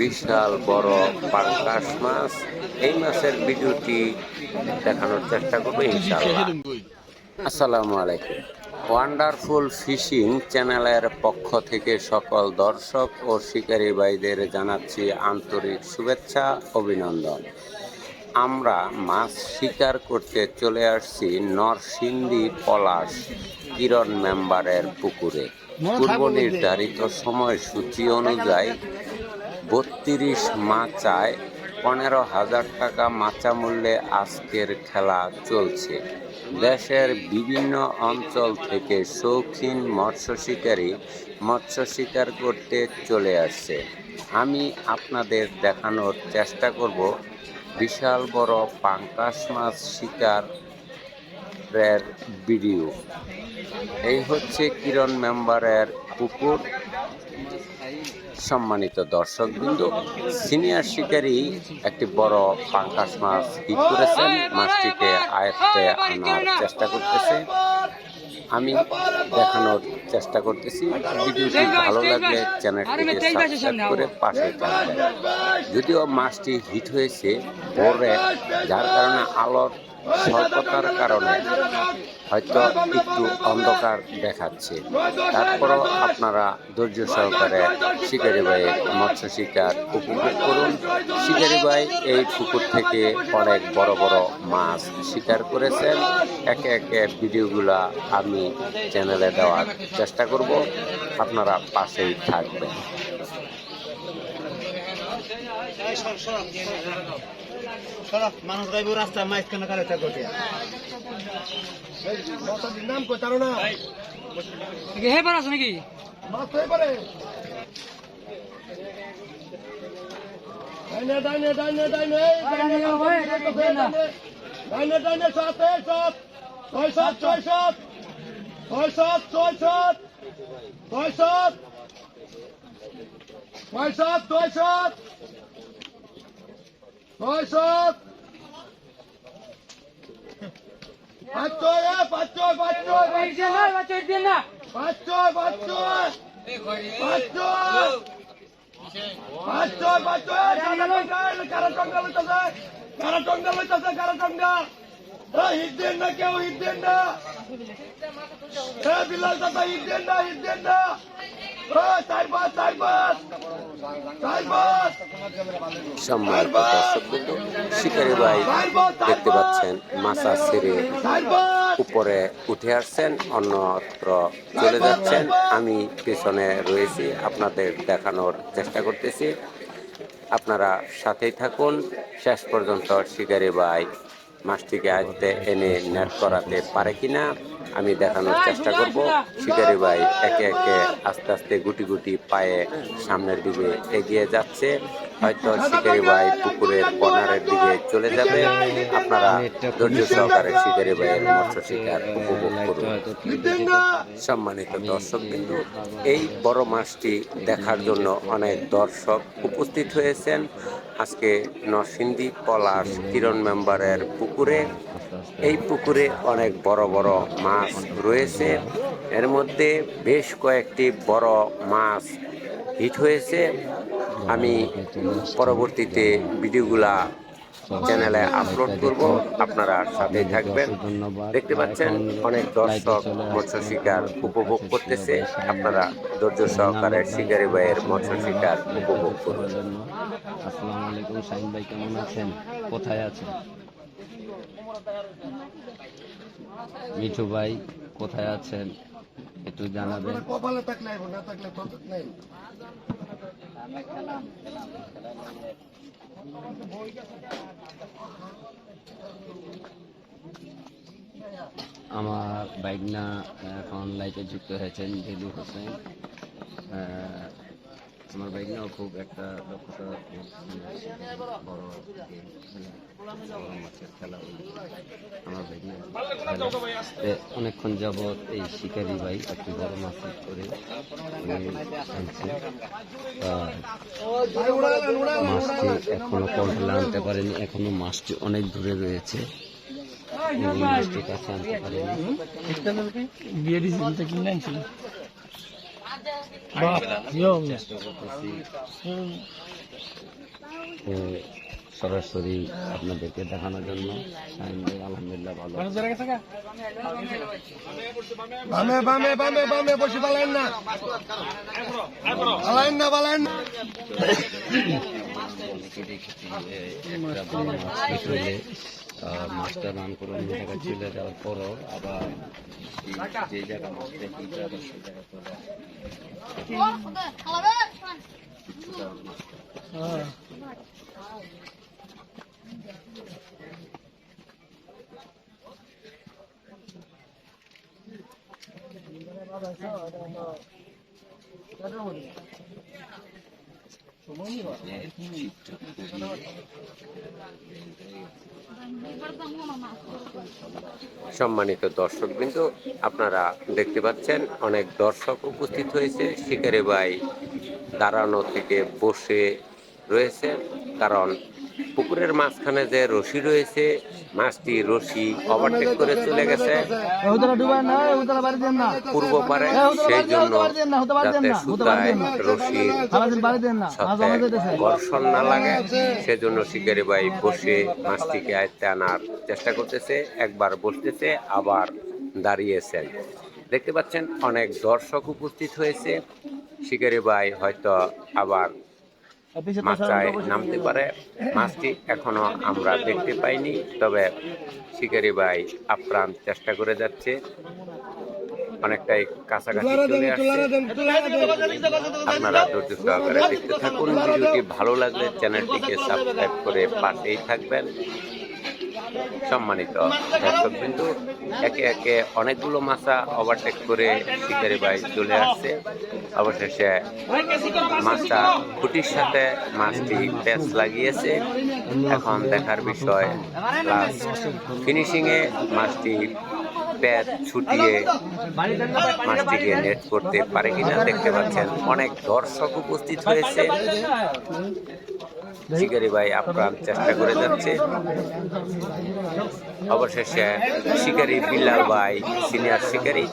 বিশাল বড় পাঙ্কাশ মাছ। এই মাছের ভিডিওটি দেখানোর চেষ্টা করব, ইনশাআল্লাহ। আসসালামু আলাইকুম। ওয়ান্ডারফুল ফিশিং চ্যানেলের পক্ষ থেকে সকল দর্শক ও শিকারী ভাইদের জানাচ্ছি আন্তরিক শুভেচ্ছা, অভিনন্দন। আমরা মাছ শিকার করতে চলে আসছি নরসিংদী পলাশ কিরণ মেম্বারের পুকুরে। পূর্ব নির্ধারিত সময়সূচি অনুযায়ী বত্রিশ মাচায় পনেরো হাজার টাকা মাচা মূল্যে আজকের খেলা চলছে। দেশের বিভিন্ন অঞ্চল থেকে শৌখিন মৎস্য শিকারী মৎস্য শিকার করতে চলে আসছে। আমি আপনাদের দেখানোর চেষ্টা করব বিশাল বড় পাঙ্কাশ মাছ শিকারের ভিডিও এই হচ্ছে কিরণ মেম্বারের পুকুর সম্মানিত দর্শকবৃন্দ, সিনিয়র শিকারী একটি বড় পাঙ্কাশ মাছ হিট করেছেন। মাছটিকে আয়ত্তে আনার চেষ্টা করতেছে। আমি দেখানোর চেষ্টা করতেছি। ভিডিওটি ভালো লাগলে চ্যানেলটিকে সাবস্ক্রাইব করে পাশে থাকবেন। যদিও মাছটি হিট হয়েছে ভোরে যার কারণে আলোর স্বল্পতার কারণে হয়তো একটু অন্ধকার দেখাচ্ছে। তারপরও আপনারা ধৈর্য সহকারে শিকারি ভাইয়ের মৎস্য শিকার উপভোগ করুন। শিকারি ভাই এই পুকুর থেকে অনেক বড় বড় মাছ শিকার করেছেন। একে একে ভিডিওগুলা আমি চ্যানেলে দেওয়ার চেষ্টা করব আপনারা পাশেই থাকবেন। মানুষ গাইব রাস্তা মাইক কেন নাম কই তারো না হে পার আছে নাকি? মাছ হয়ে পারে ডাইনে ডাইনে ডাইনে ডাইনে ডাইনে ডাইনে সাত এই সাত ছয় সাত ছয় সাত ছয় সাত ছয় সাত ছয় সাত ছয় সাত ছয় সাত ছয় সাত। পাঁচ ছয় পাঁচ ছয় পাঁচ ছয় পাঁচ ছয় পাঁচ ছয় পাঁচ ছয় পাঁচ ছয় পাঁচ ছয়। পাঁচ ছয় কারা টঙ্গা লইতেছে? কারা টঙ্গা লইতেছে? কারা হিট দেন না, কেউ হিট দেন না। বিলাল দাদা দেন না দেন না। সম্মানিত দর্শকবৃন্দ শিকারি ভাই দেখতে পাচ্ছেন মাছা ছেড়ে উপরে উঠে আসছেন অন্যত্র চলে যাচ্ছেন। আমি পেছনে রয়েছি আপনাদের দেখানোর চেষ্টা করতেছি। আপনারা সাথেই থাকুন। শেষ পর্যন্ত শিকারি ভাই মাছটিকে আজতে এনে নেট করাতে পারে কিনা আমি দেখানোর চেষ্টা করব। শিকারি ভাই একে একে আস্তে আস্তে গুটি গুটি পায়ে সামনের দিকে এগিয়ে যাচ্ছে। হয়তো শিকারি ভাই পুকুরের কর্নারের দিকে চলে যাবে। আপনারা ধৈর্য সহকারে শিকারি ভাইয়ের মৎস্য শিকার উপভোগ করুন। সম্মানিত দর্শকবৃন্দ এই বড় মাছটি দেখার জন্য অনেক দর্শক উপস্থিত হয়েছেন। আজকে নরসিংদী পলাশ কিরণ মেম্বারের পুকুরে। এই পুকুরে অনেক বড় বড় মাছ রয়েছে। এর মধ্যে বেশ কয়েকটি বড় মাছ হিট হয়েছে। আমি পরবর্তীতে ভিডিওগুলা চ্যানেলে আপলোড করব। আপনারা সাথে থাকবেন। দেখতে পাচ্ছেন, অনেক দর্শক মৎস্য শিকার উপভোগ করতেছে। আপনারা ধৈর্য সহকারে শিকারি ভাইয়ের মৎস্য শিকার উপভোগ করুন। আসসালামু আলাইকুম শাহিন ভাই কেমন আছেন? কোথায় আছেন? মিঠু ভাই, কোথায় আছেন? একটু জানাবেন। কপালে থাকলে না থাকলে নেই আমার বাইকনা এখন লাইটে যুক্ত হয়েছেন দিলু হোসেন। আমার বাইকনাও খুব একটা দক্ষতা বড় অনেকক্ষণ যাবৎ এই শিকারি ভাই একটি বড় মাছ করে মাছটি এখনও কন্ট্রোলে আনতে পারেনি, এখনও মাছটি অনেক দূরে রয়েছে। বিয়ে দিয়েছিল কিনে আনছিল। সরাসরি আপনাদেরকে দেখানোর জন্য। আলহামদুলিল্লাহ ভালো বামে বামে বামে বামে বসে পালেন না। পালেন না পালেন না। দেখেছি একটা মাছটা রান করে অন্য জায়গায় চলে যাওয়ার পরও আবার যে জায়গা মাছটা হিট হবে সেই জায়গা চলে আসে। সম্মানিত দর্শক কিন্তু আপনারা দেখতে পাচ্ছেন অনেক দর্শক উপস্থিত হয়েছে। শিকারে ভাই দাঁড়ানো থেকে বসে রয়েছে, কারণ পুকুরের মাঝখানে যে রশি রয়েছে, মাছটি রশি ওভারটেক করে চলে গেছে। পূর্ব পারে সেই জন্য যাতে রশির ঘর্ষণ না লাগে, সেজন্য শিকারি ভাই বসে মাছটিকে আয়ত্তে আনার চেষ্টা করতেছে, একবার বসতেছে, আবার দাঁড়িয়েছেন। দেখতে পাচ্ছেন অনেক দর্শক উপস্থিত হয়েছে, শিকারি ভাই হয়তো আবার মাছটায় নামতে পারে। মাছটি এখনও আমরা দেখতে পাইনি তবে শিকারি ভাই আপ্রাণ চেষ্টা করে যাচ্ছে। অনেকটাই কাছাকাছি চলে আসছে। আপনারা ধৈর্য সহকারে দেখতে থাকুন। ভিডিওটি ভালো লাগলে চ্যানেলটিকে সাবস্ক্রাইব করে পাশেই থাকবেন। সম্মানিত দর্শক বিন্দু, একে একে অনেকগুলো মাছা ওভারটেক করে শিকারি ভাই চলে আসছে। অবশেষে মাছটা খুঁটির সাথে মাছটি প্যাচ লাগিয়েছে। এখন দেখার বিষয় ফিনিশিংয়ে মাছটি প্যাচ ছুটিয়ে মাছটিকে নেট করতে পারে কিনা দেখতে পাচ্ছেন। অনেক দর্শক উপস্থিত হয়েছে। শিকারি ভাই আপ্রাণ চেষ্টা করে যাচ্ছে। অবশেষে শিকারি বিল্লাল ভাই, সিনিয়র শিকারি,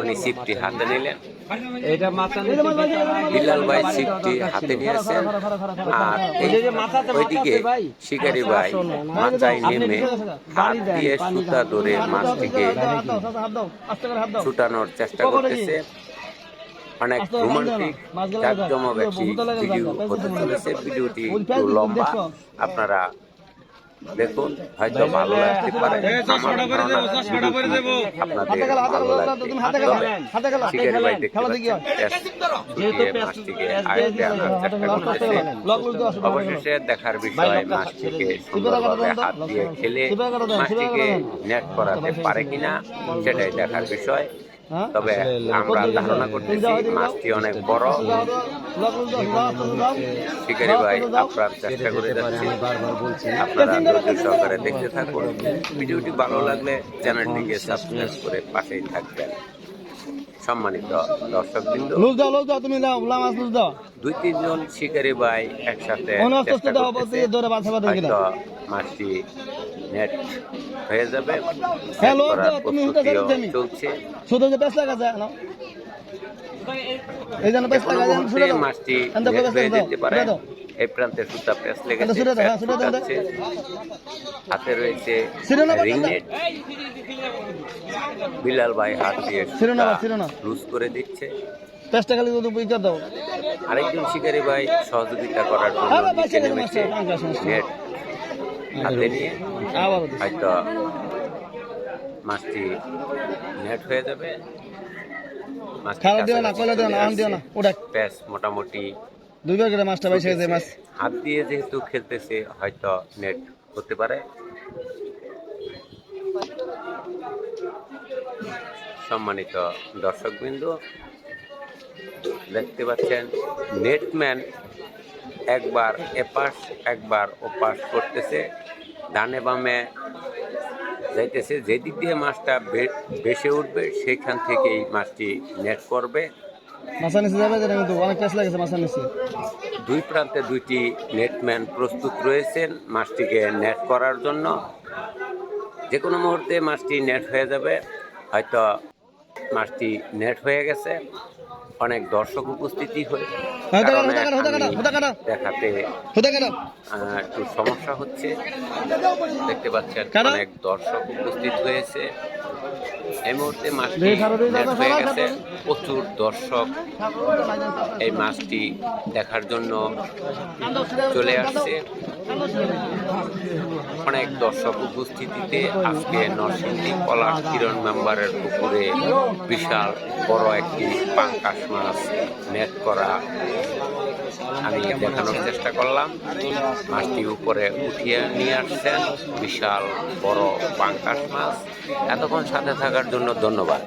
উনি সিপটি হাতে নিলেন। বিল্লাল ভাই সিপটি হাতে নিয়েছেন। আর ওইদিকে শিকারি ভাই মাথায় নেমে হাত দিয়ে সুতা ধরে মাছটিকে ছুটানোর চেষ্টা করতেছে। অনেক রোমান্টিক জাকজমবেশী ভিডিও হতে চলেছে ভিডিওটি একটু লম্বা আপনারা দেখুন হয়তো ভালো লাগতে পারে আমার ধারণা আপনাদের ভালো লাগবে তবে শিকারি ভাই দেখতে মাছটিকে আয়ত্তে আনার চেষ্টা করতেছে অবশেষে দেখার বিষয় মাছটিকে সুন্দরভাবে হাত দিয়ে খেলে মাছটিকে নেট করাতে পারে কিনা সেটাই দেখার বিষয়। তবে আমরা ধারণা করতেছি মাছটি অনেক বড়। শিকারি ভাই আপনার চেষ্টা করে যাচ্ছি। আপনারা ধৈর্য সহকারে দেখতে থাকুন। ভিডিওটি ভালো লাগলে চ্যানেলটিকে সাবস্ক্রাইব করে পাশেই থাকবেন। সম্মানিত দর্শক বিন্দু লুজ দাও লুজ দাও তুমি দাও লামাস লুজ দাও। দুই তিনজন শিকারি ভাই একসাথে মাছটি নেট হয়ে যাবে। চলছে। মাছটি যেতে পারে। এই প্রান্তে সুতা লেগেছে দাও, হ্যাঁ। হাতে রয়েছে ছিঁড়ে না, রিং বাচ্চা। নেট। বিলাল ভাই হাত দিয়ে। লুজ করে দিচ্ছে। খালি যদি দাও। আরেকজন শিকারী ভাই সহযোগিতা করার জন্য নিচে নেমেছে বাচ্চা, পাঙ্কা সমস্যা। নেট হাতে নিয়ে হয়তো মাছটি নেট হয়ে যাবে। মাছটি খারাপ দিও না কাছাকাছি দিও না আম দিও না ওটা মোটামুটি দুইবার করে মাছটা বাইসে মাছ। হাত দিয়ে যেহেতু খেলতেছে হয়তো নেট হতে পারে। সম্মানিত দর্শকবৃন্দ দেখতে পাচ্ছেন নেটম্যান একবার এপাশ একবার ওপাশ করতেছে ডানে বামে যাইতেছে। যেদিক দিয়ে মাছটা বে- ভেসে উঠবে সেখান থেকেই মাছটি নেট করবে। দুই প্রান্তে দুইটি নেটম্যান প্রস্তুত রয়েছেন মাছটিকে নেট করার জন্য। যে কোনো মুহূর্তে মাছটি নেট হয়ে যাবে হয়তো মাছটি নেট হয়ে গেছে। অনেক দর্শক উপস্থিতি হয়ে কাটা। দেখাতে আহ, একটু সমস্যা হচ্ছে। দেখতে পাচ্ছেন? অনেক দর্শক উপস্থিত হয়েছে। এই মুহূর্তে মাছটি হয়ে গেছে। প্রচুর দর্শক এই মাছটি দেখার জন্য চলে আসছে। অনেক দর্শক উপস্থিতিতে আজকে নরসিংদী পলাশ কিরণ মেম্বারের পুকুরে বিশাল বড় একটি পাঙ্কাশ মাছ নেট করা আমি দেখানোর চেষ্টা করলাম। মাছটি উপরে উঠিয়ে নিয়ে আসছেন বিশাল বড় পাঙ্কাশ মাছ। এতক্ষণ সাথে থাকার জন্য ধন্যবাদ।